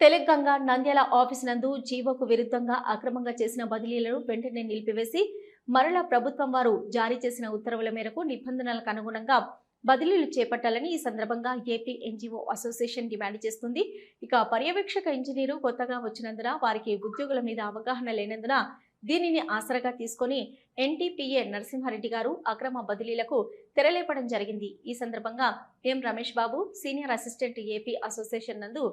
Telangana Nandyal office నందు జీవోకు విరుద్ధంగా అక్రమంగా చేసిన బదిలీలను వెంటనే నిలిపివేసి మరలా ప్రభుత్వం వారు జారీ చేసిన ఉత్తర్వుల మేరకు నిబంధనలకు అనుగుణంగా బదిలీలు చేపట్టాలని ఈ సందర్భంగా ఏపీ ఎన్జిఓ అసోసియేషన్ డిమాండ్ చేస్తుంది. ఇక పర్యవేక్షక ఇంజనీరు కొత్తగా వచ్చినందున వారికి ఉద్యోగుల మీద అవగాహన లేనందున దీనిని ఆసరగా తీసుకొని ఎన్టీపీఏ నరసింహారెడ్డి గారు అక్రమ బదిలీలకు తెరలేపడం జరిగింది. ఈ సందర్భంగా M Ramesh Babu senior assistant AP association నందు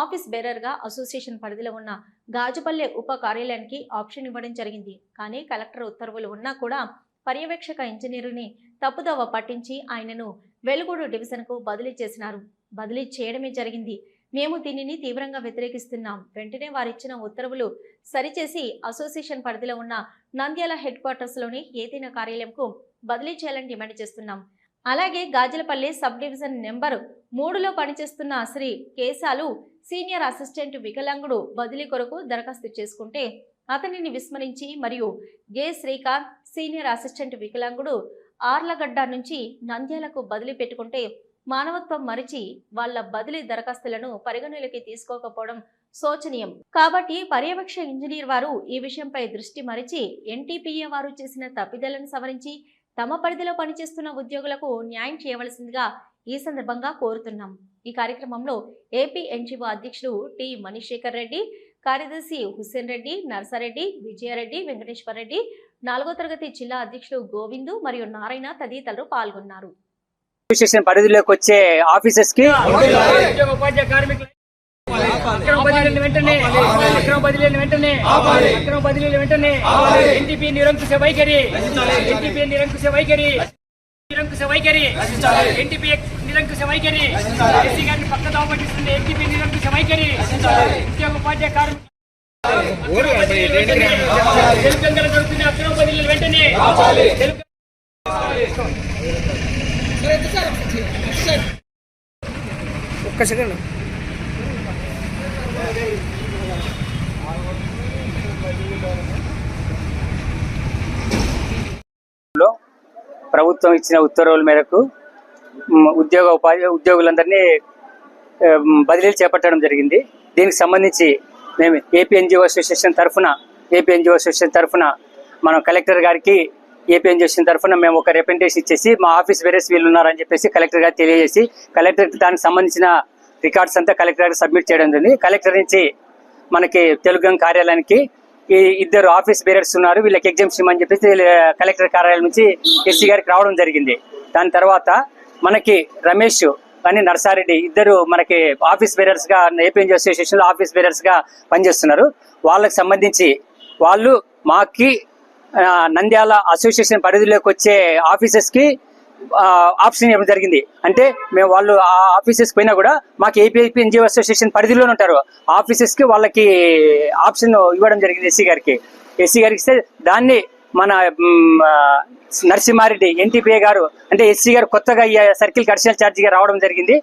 ఆఫీస్ బేరర్గా అసోసియేషన్ పరిధిలో ఉన్న గాజుపల్లె ఉప కార్యాలయానికి ఆప్షన్ ఇవ్వడం జరిగింది. కానీ కలెక్టర్ ఉత్తర్వులు ఉన్నా కూడా పర్యవేక్షక ఇంజనీరుని తప్పుదోవ పట్టించి ఆయనను వెలుగూడు డివిజన్కు బదిలీ చేసినారు. బదిలీ చేయడమే జరిగింది. మేము దీనిని తీవ్రంగా వ్యతిరేకిస్తున్నాం. వెంటనే వారిచ్చిన ఉత్తర్వులు సరిచేసి అసోసియేషన్ పరిధిలో ఉన్న నంద్యాల హెడ్ క్వార్టర్స్లోని ఏదైనా కార్యాలయంకు బదిలీ చేయాలని డిమాండ్ చేస్తున్నాం. అలాగే గాజులపల్లి సబ్ డివిజన్ నెంబర్ మూడులో పనిచేస్తున్న శ్రీ కేశాలు సీనియర్ అసిస్టెంట్ వికలాంగుడు బదిలీ కొరకు దరఖాస్తు చేసుకుంటే అతనిని విస్మరించి మరియు గే శ్రీకాంత్ సీనియర్ అసిస్టెంట్ వికలాంగుడు ఆర్లగడ్డ నుంచి నంద్యాలకు బదిలీ పెట్టుకుంటే మానవత్వం మరిచి వాళ్ళ బదిలీ దరఖాస్తులను పరిగణలోకి తీసుకోకపోవడం శోచనీయం. కాబట్టి పర్యవేక్ష ఇంజనీర్ వారు ఈ విషయంపై దృష్టి మరిచి ఎన్టీపీఏ వారు చేసిన తప్పిదలను సవరించి తమ పరిధిలో పనిచేస్తున్న ఉద్యోగులకు న్యాయం చేయవలసిందిగా ఈ సందర్భంగా కోరుతున్నాం. ఈ కార్యక్రమంలో ఏపీ ఎన్జిఓ అధ్యక్షుడు టి మణిశేఖర్ రెడ్డి కార్యదర్శి హుస్సేన్ రెడ్డి నర్సారెడ్డి విజయారెడ్డి వెంకటేశ్వర రెడ్డి నాలుగో తరగతి జిల్లా అధ్యక్షుడు గోవిందు మరియు నారాయణ తదితరులు పాల్గొన్నారు. పరిధిలోకి వచ్చే ఆఫీసెస్కి ఉద్యోగ ఉపాధ్యాయ కార్మికులు అక్రమ బదిలీలను వెంటనే. అక్రమ బదిలీలను వెంటనే. అక్రమ బదిలీలు వెంటనే. ఎన్టీపీ నిరంకుశ వైఖరి. ఎన్టీపీ నిరంకుశ వైఖరి. నిరంకుశ వైఖరి. ఎన్టీపీ నిరంకుశ వైఖరి. ఎస్సీ గారిని పక్కదావ పట్టిస్తుంది ఎన్టీపీ నిరంకుశ వైఖరి. ఉద్యోగ ఉపాధ్యాయ కార్మికులు తెలుగు జరుగుతున్న అక్రమ బదిలీలు వెంటనే. ఒక్క సెకండ్లో ప్రభుత్వం ఇచ్చిన ఉత్తర్వుల మేరకు ఉద్యోగ ఉపాధి ఉద్యోగులందరినీ బదిలీలు చేపట్టడం జరిగింది. దీనికి సంబంధించి మేము ఏపీ ఎన్జిఓ అసోసియేషన్ తరఫున ఏపీ ఎన్జిఓ అసోసియేషన్ తరఫున మనం కలెక్టర్ గారికి ఏపీ అసోసియేషన్ తరఫున మేము ఒక రిప్రజెంటేషన్ ఇచ్చేసి మా ఆఫీస్ వేరేస్ వీళ్ళు ఉన్నారని చెప్పేసి కలెక్టర్ గారికి తెలియజేసి కలెక్టర్ దానికి సంబంధించిన రికార్డ్స్ అంతా కలెక్టర్ గారికి సబ్మిట్ చేయడం జరిగింది. కలెక్టర్ నుంచి మనకి తెలుగు కార్యాలయానికి ఇద్దరు ఆఫీస్ బేరర్స్ ఉన్నారు వీళ్ళకి ఎగ్జామ్స్ ఇవ్వమని చెప్పేసి కలెక్టర్ కార్యాలయం నుంచి ఎస్సీ గారికి రావడం జరిగింది. దాని తర్వాత మనకి రమేష్ అని నర్సారెడ్డి ఇద్దరు మనకి ఆఫీస్ బేరర్స్గా ఏపీఎన్జీ అసోసియేషన్లో ఆఫీస్ బేరర్స్గా పనిచేస్తున్నారు. వాళ్ళకి సంబంధించి వాళ్ళు మాకి నంద్యాల అసోసియేషన్ పరిధిలోకి వచ్చే ఆఫీసెస్కి ఆప్షన్ ఇవ్వడం జరిగింది. అంటే మేము వాళ్ళు ఆ ఆఫీసెస్ పోయినా కూడా మాకు ఏపీఐపీ ఎన్జిఓ అసోసియేషన్ పరిధిలోనే ఉంటారు. ఆఫీసెస్కి వాళ్ళకి ఆప్షన్ ఇవ్వడం జరిగింది ఎస్సీ గారికి. ఎస్సీ గారికి ఇస్తే దాన్ని మన నరసింహారెడ్డి ఎన్టీపీఏ గారు అంటే ఎస్సీ గారు కొత్తగా ఈ సర్కిల్ అడిషనల్ ఛార్జిగా రావడం జరిగింది.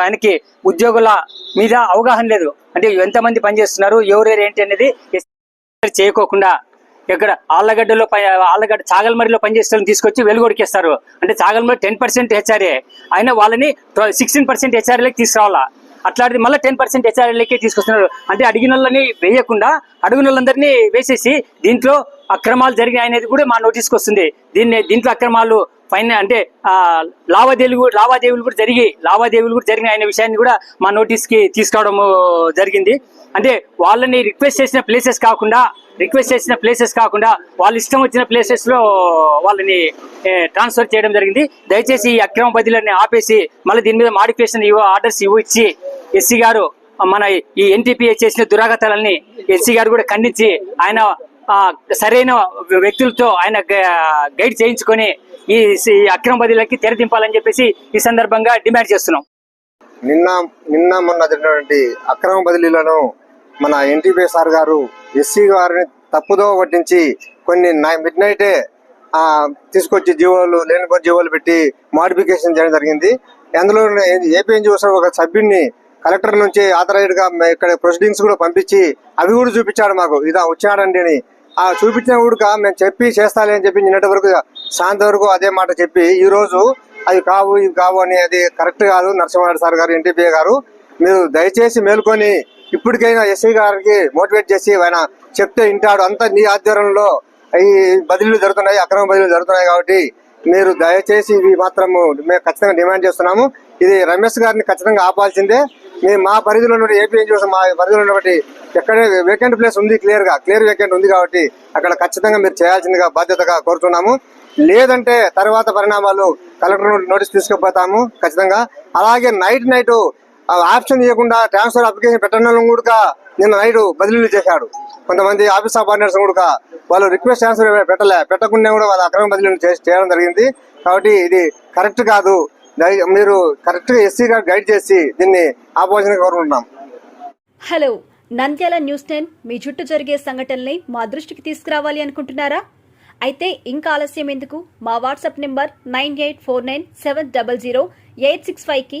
ఆయనకి ఉద్యోగుల మీద అవగాహన లేదు. అంటే ఎంతమంది పనిచేస్తున్నారు ఎవరెవరు ఏంటి అనేది చేయకోకుండా ఇక్కడ ఆళ్ళగడ్డలో ఆళ్ళగడ్డ చాగల్మరిలో పనిచేసే వాళ్ళని తీసుకొచ్చి వెలుగొడికేస్తారు అంటే చాగల్మరి టెన్ పర్సెంట్ హెచ్ఆర్ఏ. అయినా వాళ్ళని సిక్స్టీన్ పర్సెంట్ హెచ్ఆర్ఏలకి తీసుకురావాలా? అట్లాంటిది మళ్ళీ టెన్ పర్సెంట్ హెచ్ఆర్ఏలకే తీసుకొస్తున్నారు. అంటే అడిగిన వాళ్ళని వేయకుండా అడుగున వాళ్ళందరినీ వేసేసి దీంట్లో అక్రమాలు జరిగాయి అనేది కూడా మా నోటీస్కి వస్తుంది. దీన్ని దీంట్లో అక్రమాలు పైన అంటే లావాదేవీలు కూడా- లావాదేవీలు కూడా జరిగి లావాదేవీలు కూడా జరిగినాయి అనే విషయాన్ని కూడా మా నోటీస్కి తీసుకోవడం జరిగింది. అంటే వాళ్ళని రిక్వెస్ట్ చేసిన ప్లేసెస్ కాకుండా రిక్వెస్ట్ చేసిన ప్లేసెస్ కాకుండా వాళ్ళ ఇష్టం వచ్చిన ప్లేసెస్లో వాళ్ళని ట్రాన్స్ఫర్ చేయడం జరిగింది. దయచేసి ఈ అక్రమ బదిలీని ఆపేసి మళ్ళీ దీని మీద మాడిఫికేషన్ ఇవ్వ ఆర్డర్స్ ఇవ్వ ఇచ్చి ఎస్సీ గారు మన ఈ ఎన్టీపీఏ చేసిన దురాగతాలని ఎస్సీ గారు కూడా ఖండించి ఆయన సరైన వ్యక్తులతో ఆయన గైడ్ చేయించుకొని ఈ ఈ అక్రమ బదిలీకి తెరదింపాలని చెప్పేసి ఈ సందర్భంగా డిమాండ్ చేస్తున్నాం. నిన్న నిన్న మొన్న జరిగినటువంటి అక్రమ బదిలీలను మన ఎన్టీపీ సార్ గారు ఎస్సీ గారిని తప్పుదో పట్టించి కొన్ని మిడ్ నైటే తీసుకొచ్చి జీవోలు లేని జీవోలు పెట్టి మోడిఫికేషన్ చేయడం జరిగింది. అందులో ఏపీ ఎన్జిఓ ఒక సభ్యుడిని కలెక్టర్ నుంచి ఆథరైజ్డ్గా ఇక్కడ ప్రొసీడింగ్స్ కూడా పంపించి అవి కూడా చూపించాడు మాకు. ఇదా వచ్చాడండి అని. ఆ చూపించిన కూడా మేము చెప్పి చేస్తాలే అని చెప్పి నిన్నటి వరకు శాంతి వరకు అదే మాట చెప్పి ఈ రోజు అవి కావు ఇవి కావు అని అది కరెక్ట్ కాదు నరసింహారెడ్డి సార్ గారు ఎన్టీపీ గారు. మీరు దయచేసి మేల్కొని ఇప్పటికైనా ఎస్ఐ గారికి మోటివేట్ చేసి ఆయన చెప్తే వింటాడు. అంతా నీ ఆధ్వర్యంలో ఈ బదిలీలు జరుగుతున్నాయి అక్రమ బదిలీలు జరుగుతున్నాయి కాబట్టి మీరు దయచేసి ఇవి మాత్రము మేము ఖచ్చితంగా డిమాండ్ చేస్తున్నాము. ఇది రమేష్ గారిని ఖచ్చితంగా ఆపాల్సిందే. మేము మా పరిధిలో ఉన్న ఏపీ ఎన్జిఓస్ మా పరిధిలో ఉన్నటువంటి ఎక్కడే వేకెంట్ ప్లేస్ ఉంది క్లియర్గా క్లియర్ వేకెంట్ ఉంది కాబట్టి అక్కడ ఖచ్చితంగా మీరు చేయాల్సిందిగా బాధ్యతగా కోరుతున్నాము. లేదంటే తర్వాత పరిణామాలు కలెక్టర్ నోటీస్ తీసుకుపోతాము ఖచ్చితంగా. అలాగే నైట్ నైట్ ఆప్షన్ ఇవ్వకుండా ట్రాన్స్ఫర్ అప్లికేషన్ పెట్టడం కూడా నిన్న నైట్ బదిలీలు చేశాడు. కొంతమంది ఆఫీస్ ఆఫ్ కూడా వాళ్ళు రిక్వెస్ట్ ట్రాన్స్ఫర్ పెట్టలే పెట్టకుండా కూడా వాళ్ళ అక్రమ బదిలీలు చేసి చేయడం జరిగింది. కాబట్టి ఇది కరెక్ట్ కాదు. మీరు కరెక్ట్ ఎస్సీ గైడ్ చేసి దీన్ని ఆపోజిషన్ కోరుకుంటున్నాం. హలో నంద్యాల న్యూస్ టెన్ మీ చుట్టూ జరిగే సంఘటనల్ని మా దృష్టికి తీసుకురావాలి అనుకుంటున్నారా? అయితే ఇంకా ఆలస్యం ఎందుకు? మా WhatsApp number nine eight four nine seven double zero eight six ఫైవ్కి